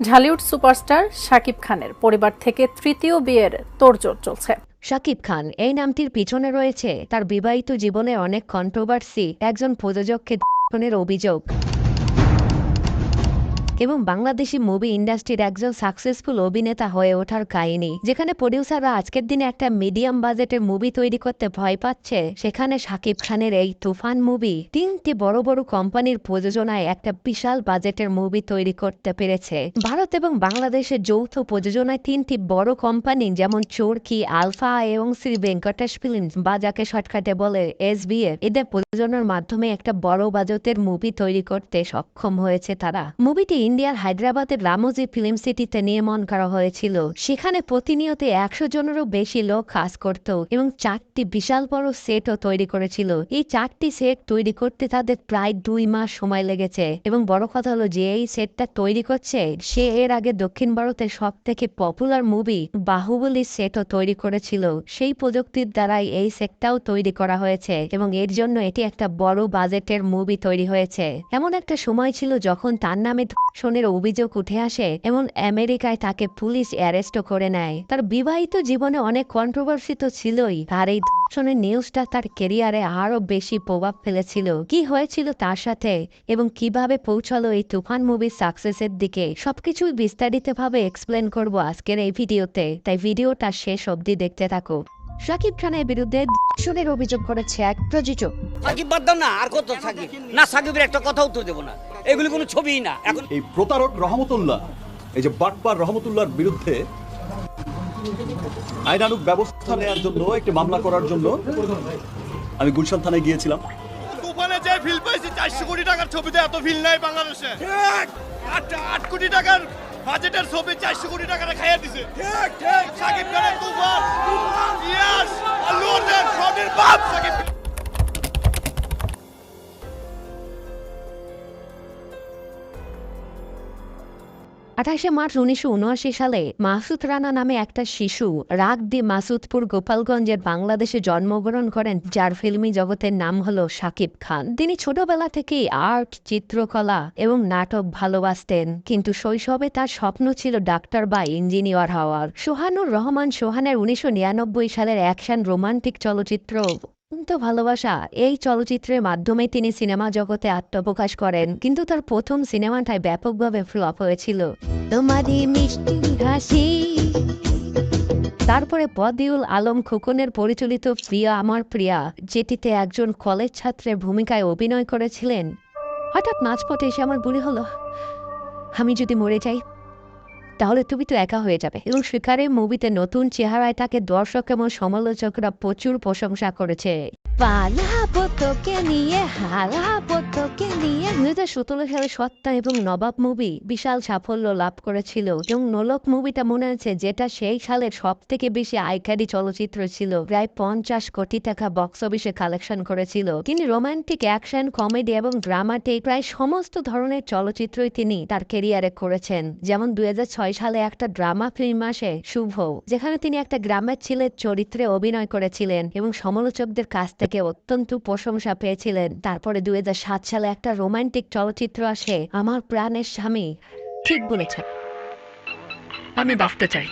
Dhallywood superstar Shakib খানের পরিবার থেকে তৃতীয় বিয়ের তোড়জোড় চলছে। শাকিব খান, এই নামটির পিছনে রয়েছে তার বিবাহিত জীবনে অনেক কন্ট্রোভার্সি একজন প্রযোজককে অভিযোগ। এবং বাংলাদেশি মুভি ইন্ডাস্ট্রির একজন সাকসেসফুল অভিনেতা হয়ে ওঠার কাহিনী, যেখানে প্রডিউসাররা আজকের দিনে একটা মিডিয়াম বাজেটের মুভি তৈরি করতে ভয় পাচ্ছে, সেখানে শাকিব খানের এই তুফান মুভি তিনটি বড় বড় কোম্পানির প্রযোজনায় একটা বিশাল বাজেটের মুভি তৈরি করতে পেরেছে। ভারত এবং বাংলাদেশের যৌথ প্রযোজনায় তিনটি বড় কোম্পানি যেমন চোরকি, আলফা এবং শ্রী ভেঙ্কটেশ ফিল্মস বা যাকে শর্টকাটে বলে এস এদের প্রযোজনার মাধ্যমে একটা বড় বাজেটের মুভি তৈরি করতে সক্ষম হয়েছে তারা। মুভিটি ইন্ডিয়ার হায়দ্রাবাদের রামোজি ফিল্ম সিটিতে নির্মাণ করা হয়েছিল। সেখানে প্রতিনিয়ত একশো জনেরও বেশি লোক কাজ করত এবং চারটি বিশাল বড় সেটও তৈরি করেছিল। এই চারটি সেট তৈরি করতে তাদের প্রায় দুই মাস সময় লেগেছে এবং বড় কথা হলো যে এই সেটটা তৈরি করছে, সে এর আগে দক্ষিণ ভারতের সব থেকে পপুলার মুভি বাহুবলী সেটও তৈরি করেছিল। সেই প্রযুক্তির দ্বারাই এই সেটটাও তৈরি করা হয়েছে এবং এর জন্য এটি একটা বড় বাজেটের মুভি তৈরি হয়েছে। এমন একটা সময় ছিল যখন তার নামে ধর্ষণের অভিযোগ উঠে আসে এবং আমেরিকায় তাকে পুলিশ অ্যারেস্টও করে নেয়। তার বিবাহিত জীবনে অনেক কন্ট্রোভার্সি তো ছিলই। তার এই ধর্ষণের নিউজটা তার কেরিয়ারে আরও বেশি প্রভাব ফেলেছিল। কি হয়েছিল তার সাথে এবং কীভাবে পৌঁছালো এই তুফান মুভির সাকসেসের দিকে সবকিছুই বিস্তারিতভাবে এক্সপ্লেন করব আজকের এই ভিডিওতে। তাই ভিডিওটা শেষ অবধি দেখতে থাকো। শাকিব খানের বিরুদ্ধে ধর্ষণের অভিযোগ করেছে এক প্রযোজক। সাকিব বাদ দাও না আর কত সাকিব না সাকিবের একটা কথা উত্তর দেবো না। এগুলি কোনো ছবিই না। এখন এই প্রতারক রহমতুল্লাহ এই যে বাটপার রহমতুল্লাহর বিরুদ্ধে আইনানুক ব্যবস্থা নেওয়ার জন্য একটি মামলা করার জন্য আমি গুলশান থানায় গিয়েছিলাম। তুফানে যে ফিল পাইছি চারশো কোটি টাকার ছবিতে এত ফিল নাই বাংলাদেশে। ঠিক আট আট কোটি টাকার বাজেটের ছবি চারশো কোটি টাকা খাইয়া দিছে ঠিক ঠিক সাকিব খানের তুফান ইয়াস আল্লু অর্জুন সবের বাপ সাকিব আঠাশে মার্চ উনিশশো উনআশি সালে মাসুদ রানা নামে একটা শিশু, রাগ দি মাসুদপুর গোপালগঞ্জের বাংলাদেশে জন্মগ্রহণ করেন, যার ফিল্মি জগতের নাম হল শাকিব খান। তিনি ছোটবেলা থেকেই আর্ট, চিত্রকলা এবং নাটক ভালোবাসতেন, কিন্তু শৈশবে তার স্বপ্ন ছিল ডাক্তার বা ইঞ্জিনিয়ার হওয়ার। সোহানুর রহমান সোহানের উনিশশো নিরানব্বই সালের অ্যাকশন রোমান্টিক চলচ্চিত্র তো ভালোবাসা। এই চলচ্চিত্রের মাধ্যমে তিনি সিনেমা জগতে আত্মপ্রকাশ করেন। কিন্তু তার প্রথম সিনেমাটাই ব্যাপকভাবে ফ্লপ হয়েছিল। তোমারই মিষ্টি হাসি। তারপরে বদিউল আলম খোকনের পরিচালিত প্রিয়া আমার প্রিয়া যেটিতে একজন কলেজ ছাত্রের ভূমিকায় অভিনয় করেছিলেন। হঠাৎ মাঝপথে এসে আমার মনে হলো আমি যদি মরে যাই তাহলে তুমি তো একা হয়ে যাবে। এবং শিকারের মুভিতে নতুন চেহারায় তাকে দর্শক এবং সমালোচকরা প্রচুর প্রশংসা করেছে। সত্তা এবং নবাব মুভি বিশাল সাফল্য লাভ করেছিল এবং নোলক মুভিটা মনে আছে যেটা সেই সালের সব থেকে বেশি চলচ্চিত্র ছিল। প্রায় পঞ্চাশ কোটি টাকা বক্স অফিসে কালেকশন করেছিল। তিনি রোমান্টিক অ্যাকশন, কমেডি এবং ড্রামাটিক প্রায় সমস্ত ধরনের চলচ্চিত্রই তিনি তার কেরিয়ারে করেছেন। যেমন দুই হাজার ছয় সালে একটা ড্রামা ফিল্ম আসে, শুভ, যেখানে তিনি একটা গ্রামের ছেলের চরিত্রে অভিনয় করেছিলেন এবং সমালোচকদের কাছ থেকে অত্যন্ত প্রশংসা পেয়েছিলেন। তারপরে দুই সালে একটা রোমান্টিক চলচ্চিত্র আসে আমার প্রাণের স্বামী। ঠিক বলেছেন। আমি বাঁচতে চাই।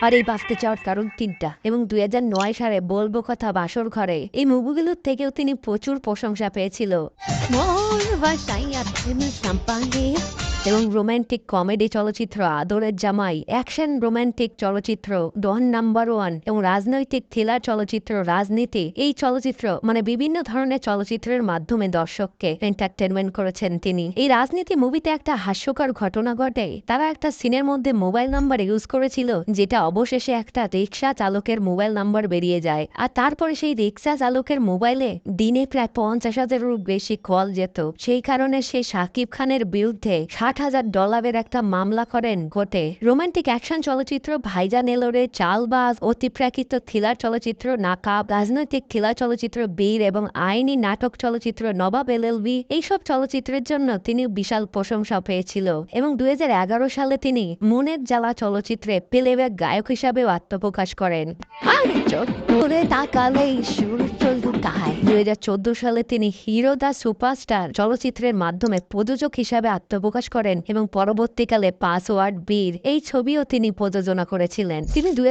আর এই বাঁচতে চাওয়ার কারণ তিনটা এবং দুই হাজার নয় সালে বলব কথা বাসর ঘরে। এই মুভিগুলোর থেকেও তিনি প্রচুর প্রশংসা পেয়েছিল। এবং রোমান্টিক কমেডি চলচ্চিত্র আদরের জামাই অ্যাকশন রোমান্টিক চলচ্চিত্র ডন নাম্বার ওয়ান এবং রাজনৈতিক থ্রিলার চলচ্চিত্র রাজনীতি। এই চলচ্চিত্র মানে বিভিন্ন ধরনের চলচ্চিত্রের মাধ্যমে দর্শককে এন্টারটেনমেন্ট করেছেন তিনি। এই রাজনীতি মুভিতে একটা হাস্যকর ঘটনা ঘটে। তারা একটা সিনের মধ্যে মোবাইল নাম্বার ইউজ করেছিল, যেটা অবশেষে একটা রিক্সা চালকের মোবাইল নাম্বার বেরিয়ে যায়। আর তারপরে সেই রিক্সা চালকের মোবাইলে দিনে প্রায় পঞ্চাশ হাজারেরও বেশি কল যেত। সেই কারণে সে শাকিব খানের বিরুদ্ধে ষাট হাজার ডলারের একটা মামলা করেন ঘটে। রোমান্টিক অ্যাকশন চলচ্চিত্র ভাইজান এলোরে চালবাজ অতিপ্রাকৃত থ্রিলার চলচ্চিত্র নাকাব, রাজনৈতিক থ্রিলার চলচ্চিত্র বীর এবং আইনি নাটক চলচ্চিত্র নবাব এলএলবি, এইসব চলচ্চিত্রের জন্য তিনি বিশাল প্রশংসা পেয়েছিল এবং দুই হাজার এগারো সালে তিনি মনের জ্বালা চলচ্চিত্রে প্লেব্যাক গায়ক হিসাবেও আত্মপ্রকাশ করেন। তাকালেই সুর চলতে কাহায়। দুই সালে তিনি হিরো দ্য সুপারস্টার চলচ্চিত্রের মাধ্যমে প্রযোজক হিসাবে আত্মপ্রকাশ করেন এবং পরবর্তীকালে পাসওয়ার্ড বীর। এই ছবিও তিনি প্রযোজনা করেছিলেন। তিনি দুই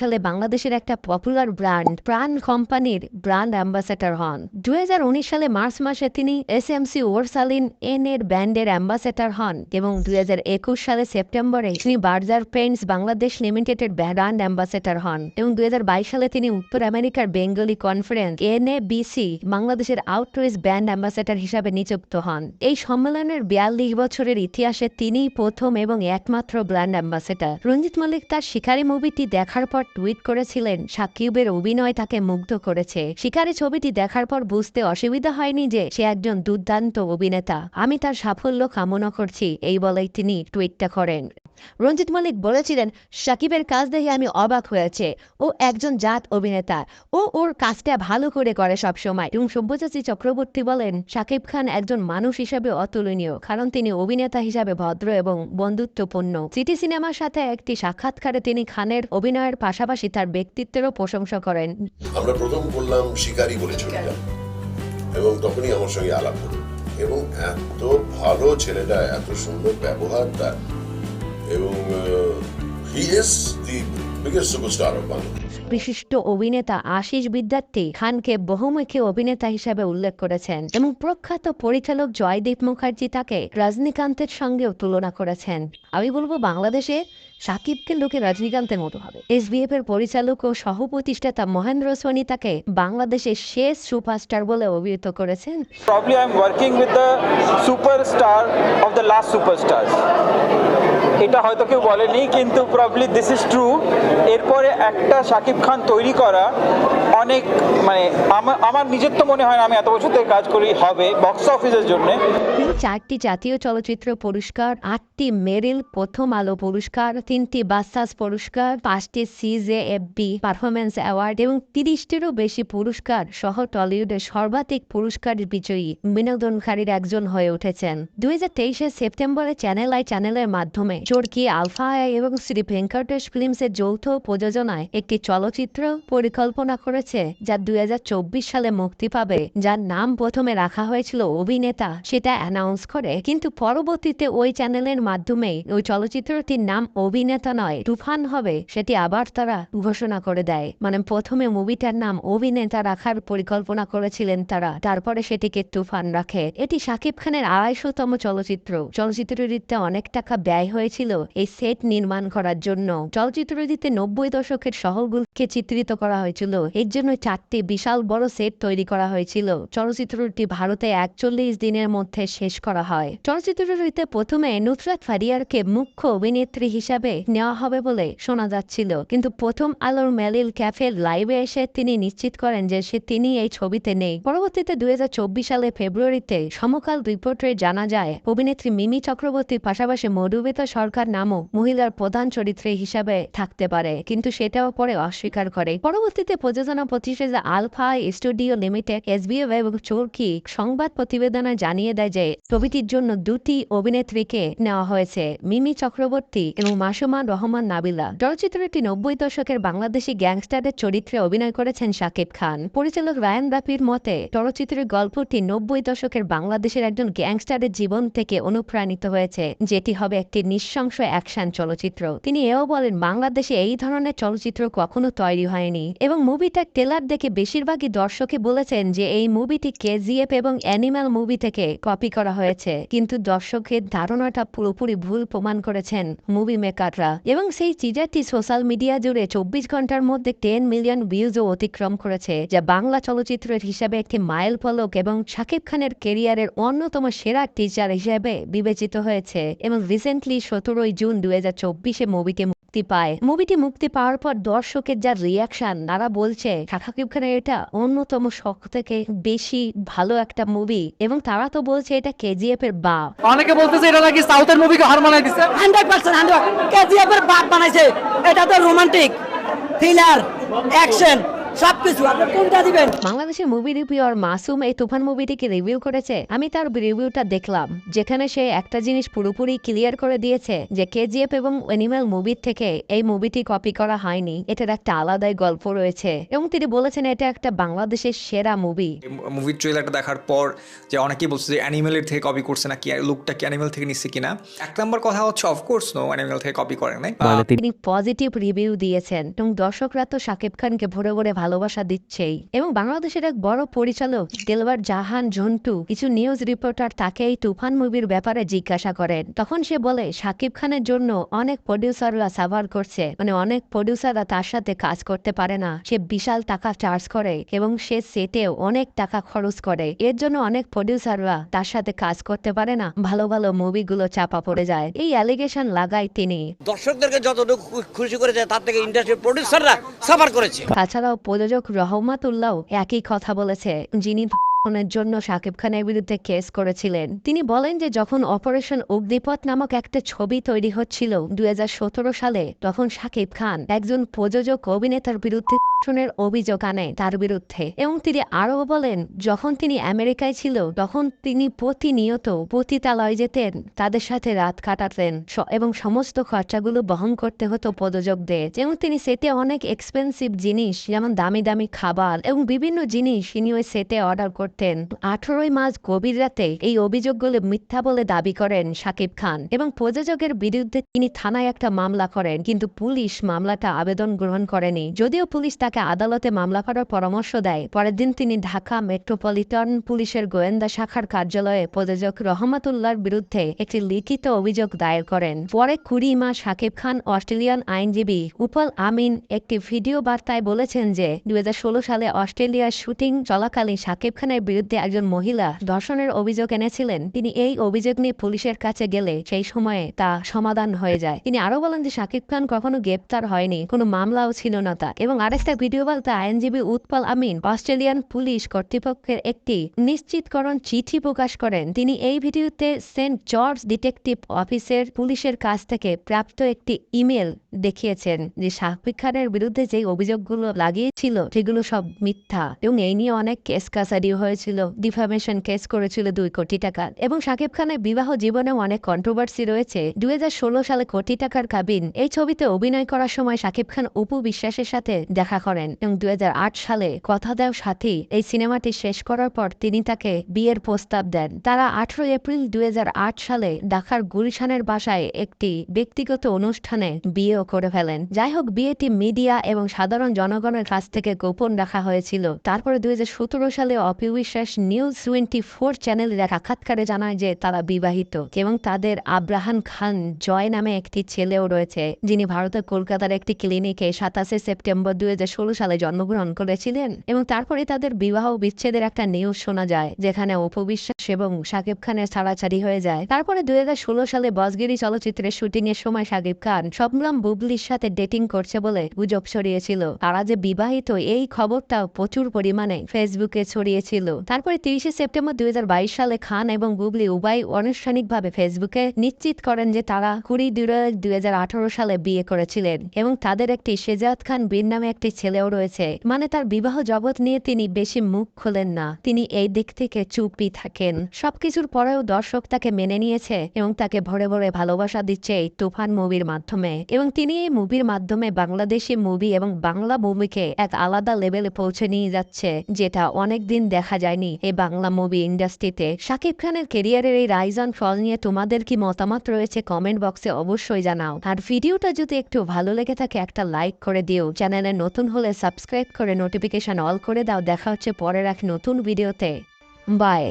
সালে বাংলাদেশের একটা পপুলার ব্র্যান্ড, প্রাণ কোম্পানির ব্র্যান্ড অ্যাম্বাসেডর হন। দুই সালে মার্চ মাসে তিনি S M C Orsaline N এর ব্যান্ডের অ্যাম্বাসেডর হন এবং দুই হাজার একুশ সালে সেপ্টেম্বরে তিনি বার্জার পেন্টস বাংলাদেশ লিমিটেডের ব্র্যান্ড অ্যাম্বাসেডর হন এবং দুই হাজার বাইশ সালে তিনি উত্তর আমেরিকার Bengali conference N A BC বাংলাদেশের আউটরিচ ব্যান্ড অ্যাম্বাসেডর হিসাবে নিযুক্ত হন। এই সম্মেলনের বিয়াল্লিশ বছরের ইতিহাসে তিনিই প্রথম এবং একমাত্র ব্র্যান্ড অ্যাম্বাসেডর। রঞ্জিত মল্লিক তার শিকারি মুভিটি দেখার পর টুইট করেছিলেন, সাকিবের অভিনয় তাকে মুগ্ধ করেছে। শিকারী ছবিটি দেখার পর বুঝতে অসুবিধা হয়নি যে সে একজন দুর্দান্ত অভিনেতা। আমি তার সাফল্য কামনা করছি। এই বলেই তিনি টুইটটা করেন। রঞ্জিত মল্লিক বলেছিলেন, সাকিবের কাজ দেখে আমি অবাক হয়েছে। ও একজন জাত অভিনেতা। ও ওর কাজটা ভালো করে করে সব সময় এবং সব্যসাচী চক্রবর্তী বলেন, সাকিব খান একজন মানুষ হিসাবে অতুলনীয়, কারণ তিনি অভিনেতা হিসাবে ভদ্র এবং বন্ধুত্বপূর্ণ। সিটি সিনেমার সাথে একটি সাক্ষাৎকারে তিনি খানের অভিনয়ের পাশাপাশি তার ব্যক্তিত্বেরও প্রশংসা করেন। আমরা প্রথম করলাম শিকারি বলে এবং তখনই আমার সঙ্গে আলাপ হলো। এবং এত ভালো ছেলেটা, এত সুন্দর ব্যবহার তার। এবং he is the biggest superstar of Bangladesh বিশিষ্ট অভিনেতা আশিস বিদ্যার্থী খানকে বহুমুখী অভিনেতা হিসেবে উল্লেখ করেছেন এবং প্রখ্যাত পরিচালক জয়দীপ মুখার্জি তাকে রজনীকান্তের সঙ্গেও তুলনা করেছেন। আমি বলব বাংলাদেশে সাকিবকে লোকে রজনীকান্তের মতো হবে এসবিএফ এর পরিচালক ও সহ প্রতিষ্ঠাতা মহেন্দ্র সোনি তাকে বাংলাদেশের শেষ সুপারস্টার বলে অভিহিত করেছেন। Probably I'm working with the superstar of the last superstars. এটা হয়তো কেউ বলেনি কিন্তু প্রবলি দিস ইজ ট্রু এরপরে একটা শাকিব খান তৈরি করা অনেক মানে আমার আমার নিজের তো মনে হয় না আমি এত বছর থেকে কাজ করি হবে বক্স অফিসের জন্য। তিনি চারটি জাতীয় চলচ্চিত্র পুরস্কার আটটি মেরিল প্রথম আলো পুরস্কার তিনটি বাসাস পুরস্কার, পাঁচটি সিজে এফবি পারফরমেন্স অ্যাওয়ার্ড এবং তিরিশটিরও বেশি পুরস্কার সহ টলিউডের সর্বাধিক পুরস্কার বিজয়ী বিনোদনকারীর একজন হয়ে উঠেছেন। দুই হাজার সেপ্টেম্বরে চ্যানেল আই চ্যানেলের মাধ্যমে চোরকি, আলফা এবং শ্রী ভেঙ্কটেশ ফিল্মসের যৌথ প্রযোজনায় একটি চলচ্চিত্র পরিকল্পনা করেছে, যা দুই চব্বিশ সালে মুক্তি পাবে, যার নাম প্রথমে রাখা হয়েছিল অভিনেতা, সেটা অ্যানাউন্স করে, কিন্তু পরবর্তীতে ওই চ্যানেলের মাধ্যমে ওই চলচ্চিত্রটির নাম অভিনেতা নয়, তুফান হবে, সেটি আবার তারা ঘোষণা করে দেয়। মানে প্রথমে মুভিটার নাম অভিনেতা রাখার পরিকল্পনা করেছিলেন তারা, তারপরে সেটিকে তুফান রাখে। এটি শাকিব খানের আড়াইশোতম চলচ্চিত্র। চলচ্চিত্রটিতে অনেক টাকা ব্যয় হয়েছিল এই সেট নির্মাণ করার জন্য। চলচ্চিত্রটিতে নব্বই দশকের শহরগুলোকে চিত্রিত করা হয়েছিল। এর জন্য চারটি বিশাল বড় সেট তৈরি করা হয়েছিল। চলচ্চিত্রটি ভারতে একচল্লিশ দিনের মধ্যে শেষ করা হয়। চলচ্চিত্রটিতে প্রথমে নুসরাত ফারিয়ারকে মুখ্য অভিনেত্রী হিসাবে নেওয়া হবে বলে শোনা যাচ্ছিল। কিন্তু প্রথম আলোর মেলিল ক্যাফের লাইভে এসে তিনি নিশ্চিত করেন যে সে তিনি এই ছবিতে নেই। পরবর্তীতে দুই সালে ফেব্রুয়ারিতে সমকাল রিপোর্টে জানা যায়, অভিনেত্রী মিমি চক্রবর্তীর পাশাপাশি মধুমিতা সরকার নামও মহিলার প্রধান চরিত্রে হিসাবে থাকতে পারে, কিন্তু সেটাও পরে অস্বীকার করে। পরবর্তীতে প্রযোজনা প্রতিষ্ঠাতা আলফা স্টুডিও লিমিটেড, এসবিএফ এবং চোরকি সংবাদ প্রতিবেদনে জানিয়ে দেয় যে, ছবিটির জন্য দুটি অভিনেত্রীকে নেওয়া হয়েছে, মিমি চক্রবর্তী এবং মাসুমা রহমান নাবিলা। চলচ্চিত্রটি নব্বই দশকের বাংলাদেশি গ্যাংস্টারের চরিত্রে অভিনয় করেছেন শাকিব খান। পরিচালক রায়ান রাফির মতে, চলচ্চিত্রের গল্পটি নব্বই দশকের বাংলাদেশের একজন গ্যাংস্টারের জীবন থেকে অনুপ্রাণিত হয়েছে, যেটি হবে একটি নিঃশংস অ্যাকশন চলচ্চিত্র। তিনি এও বলেন, বাংলাদেশে এই ধরনের চলচ্চিত্র কখনো তৈরি হয়নি। এবং মুভিটার টেলার দেখে বেশিরভাগই দর্শকে বলেছেন যে এই মুভিটি কেজিএফ এবং অ্যানিম্যাল মুভি থেকে কপি করা হয়েছে। কিন্তু দর্শকের ধারণাটা পুরোপুরি ভুল প্রমাণ করেছেন মুভি মেকাররা এবং সেই চিজারটি সোশ্যাল মিডিয়া জুড়ে চব্বিশ ঘণ্টার মধ্যে টেন মিলিয়ন ভিউজও অতিক্রম করেছে, যা বাংলা চলচ্চিত্রের হিসাবে একটি মাইল ফলক এবং শাকিব খানের কেরিয়ারের অন্যতম সেরা টিচার হিসেবে বিবেচিত হয়েছে। এবং রিসেন্টলি সতেরোই জুন দুই হাজার চব্বিশে মুভিটি মুক্তি পায়। মুভিটি মুক্তি পাওয়ার পর দর্শকের যা রিয়াকশন তারা বলছে শাকিব খানের এটা অন্যতম শখ থেকে বেশি ভালো একটা মুভি এবং তারা তো বলছে এটা কেজিএফ এর বা অনেকে বলতেছে এটা নাকি সাউথের মুভিকে হার মানাই দিছে। হান্ড্রেড পার্সেন্ট হান্ড্রেড কেজিএফ এর বাপ বানাইছে। এটা তো রোমান্টিক থ্রিলার অ্যাকশন সবকিছু আপনি কোনটা দিবেন? বাংলাদেশের মুভি রিভিউয়ার মাসুম এই তুফান মুভিটিকে রিভিউ করেছে। আমি তার রিভিউটা দেখলাম যেখানে সে একটা জিনিস পুরোপুরি ক্লিয়ার করে দিয়েছে যে কেজিএফ এবং অ্যানিম্যাল মুভির থেকে এই মুভিটি কপি করা হয়নি। এটার একটা আলাদাই গল্প রয়েছে। এবং তিনি বলেছেন এটা একটা বাংলাদেশের সেরা মুভি মুভির ট্রেলারটা দেখার পর যে অনেকেই বলছে যে অ্যানিমেলের থেকে কপি করছে না কি লুকটা কি অ্যানিমেল থেকে নিচ্ছে কিনা? এক নম্বর কথা হচ্ছে অফকোর্স নো অ্যানিমেল থেকে কপি করে নাই। তিনি পজিটিভ রিভিউ দিয়েছেন। এবং দর্শকরা তো শাকিব খানকে ভরে ভরে ভালোবাসা দিচ্ছেই। এবং বাংলাদেশের এক বড় পরিচালক দেলবার জাহান ঝন্টু কিছু নিউজ রিপোর্টার তাকে এই তুফান মুভির ব্যাপারে জিজ্ঞাসা করেন। তখন সে বলে শাকিব খানের জন্য অনেক প্রডিউসাররা সাভার করছে। মানে অনেক প্রডিউসাররা তার সাথে কাজ করতে পারে না। সে বিশাল টাকা চার্জ করে এবং সে সেটেও অনেক টাকা খরচ করে। এর জন্য অনেক প্রডিউসাররা তার সাথে কাজ করতে পারে না। ভালো ভালো মুভিগুলো চাপা পড়ে যায়। এই অ্যালিগেশন লাগায় তিনি। দর্শকদেরকে যতটুকু খুশি করেছে তার থেকে ইন্ডাস্ট্রির প্রডিউসাররা সাফার করেছে। তাছাড়াও প্রযোজক রহমাতুল্লাহ একই কথা বলেছে। যিনি ধর্ষণের জন্য শাকিব খানের বিরুদ্ধে কেস করেছিলেন। তিনি বলেন যে, যখন অপারেশন অগ্নিপথ নামক একটা ছবি তৈরি হচ্ছিল দুই সালে, তখন শাকিব খান একজন প্রযোজক অভিনেতার বিরুদ্ধে ধর্ষণের অভিযোগ আনে তার বিরুদ্ধে। এবং তিনি আরও বলেন, যখন তিনি আমেরিকায় ছিল, তখন তিনি প্রতিনিয়ত পতিতালয় যেতেন, তাদের সাথে রাত কাটাতেন এবং সমস্ত খরচাগুলো বহন করতে হতো প্রযোজকদের। এবং তিনি সেটে অনেক এক্সপেন্সিভ জিনিস, যেমন দামি দামি খাবার এবং বিভিন্ন জিনিস তিনি ওই সেটে অর্ডার আঠারোই মার্চ গভীর রাতে এই অভিযোগগুলো মিথ্যা বলে দাবি করেন শাকিব খান এবং প্রযোজকের বিরুদ্ধে তিনি থানায় একটা মামলা করেন, কিন্তু পুলিশ মামলাটা আবেদন গ্রহণ করেনি। যদিও পুলিশ তাকে আদালতে মামলা করার পরামর্শ দেয়, পরের দিন তিনি ঢাকা মেট্রোপলিটন পুলিশের গোয়েন্দা শাখার কার্যালয়ে প্রযোজক রহমাতুল্লাহর বিরুদ্ধে একটি লিখিত অভিযোগ দায়ের করেন। পরে কুড়ি মাস শাকিব খান অস্ট্রেলিয়ান আইনজীবী উপল আমিন একটি ভিডিও বার্তায় বলেছেন যে, দুই হাজার ষোলো সালে অস্ট্রেলিয়ার শুটিং চলাকালীন শাকিব খানের বিরুদ্ধে একজন মহিলা ধর্ষণের অভিযোগ এনেছিলেন। তিনি এই অভিযোগ নিয়ে পুলিশের কাছে গেলে সেই সময়ে তা সমাধান হয়ে যায়। তিনি আরও বলেন যে শাকিব খান কখনো গ্রেপ্তার হয়নি, কোনো মামলাও ছিল না তার। এবং আরেকটা ভিডিও বার্তা আইনজীবী উৎপল আমিন, অস্ট্রেলিয়ান পুলিশ কর্তৃপক্ষের একটি নিশ্চিতকরণ চিঠি প্রকাশ করেন। তিনি এই ভিডিওতে সেন্ট জর্জ ডিটেকটিভ অফিসের পুলিশের কাছ থেকে প্রাপ্ত একটি ইমেল দেখিয়েছেন যে শাকিব খানের বিরুদ্ধে যে অভিযোগগুলো লাগিয়েছিল, সেগুলো সব মিথ্যা। এবং এই নিয়ে অনেক কেস কাসারি হয়েছিল ডিফামেশন কেস করেছিল দুই কোটি টাকার এবং শাকিব খানের বিবাহ জীবনেও অনেক কন্ট্রোভার্সি রয়েছে। দুই সালে কোটি টাকার কাবিন এই ছবিতে অভিনয় করার সময় শাকিব খান অপু বিশ্বাসের সাথে দেখা করেন। এবং দুই সালে কথা দেও সাথী এই সিনেমাটি শেষ করার পর তিনি তাকে বিয়ের প্রস্তাব দেন। তারা আঠারো এপ্রিল দুই হাজার আট সালে ঢাকার গুলশানের বাসায় একটি ব্যক্তিগত অনুষ্ঠানে বিয়েও করে ফেলেন। যাই হোক, বিয়েটি মিডিয়া এবং সাধারণ জনগণের কাছ থেকে গোপন রাখা হয়েছিল। তারপরে দুই হাজার সতেরো সালে অপি বিশ্বাস নিউজ টোয়েন্টি ফোর চ্যানেলের এক সাক্ষাৎকারে জানায় যে তারা বিবাহিত এবং তাদের আব্রাহান খান জয় নামে একটি ছেলেও রয়েছে, যিনি ভারতের কলকাতার একটি ক্লিনিকে সাতাশে সেপ্টেম্বর দুই সালে জন্মগ্রহণ করেছিলেন এবং তারপরে তাদের বিবাহ বিচ্ছেদের একটা নিউজ শোনা যায়, যেখানে অপবিশ্বাস এবং শাকিব খানের ছাড়াছাড়ি হয়ে যায়। তারপরে দুই হাজার ষোলো সালে বসগিরি চলচ্চিত্রের শুটিং এর সময় শাকিব খান শবনম বুবলির সাথে ডেটিং করছে বলে গুজব ছড়িয়েছিল। তারা যে বিবাহিত এই খবরটাও প্রচুর পরিমাণে ফেসবুকে ছড়িয়েছিল। তারপরে তিরিশে সেপ্টেম্বর দুই হাজার বাইশ সালে খান এবং বুবলি উভয় আনুষ্ঠানিকভাবে ফেসবুকে নিশ্চিত করেন যে তারা কুড়ি দুই সালে বিয়ে করেছিলেন এবং তাদের একটি শেজাদ খান বীর নামে একটি ছেলেও রয়েছে। মানে তার বিবাহ জগৎ নিয়ে তিনি বেশি মুখ খোলেন না। তিনি এই দিক থেকে চুপই থাকেন। সবকিছুর পরেও দর্শক তাকে মেনে নিয়েছে এবং তাকে ভরে ভরে ভালোবাসা দিচ্ছে এই তুফান মুভির মাধ্যমে। এবং তিনি এই মুভির মাধ্যমে বাংলাদেশি মুভি এবং বাংলা মুভিকে এক আলাদা লেভেলে পৌঁছে নিয়ে যাচ্ছে, যেটা অনেকদিন দেখা যায়নি। এই বাংলা মুভি ইন্ডাস্ট্রিতে শাকিব খানের কেরিয়ারের এই রাইজ অন ফল নিয়ে তোমাদের কি মতামত রয়েছে কমেন্ট বক্সে অবশ্যই জানাও। আর ভিডিওটা যদি একটু ভালো লেগে থাকে একটা লাইক করে দিও। চ্যানেলে নতুন হলে সাবস্ক্রাইব করে নোটিফিকেশন অল করে দাও। দেখা হচ্ছে পরের এক নতুন ভিডিওতে বাই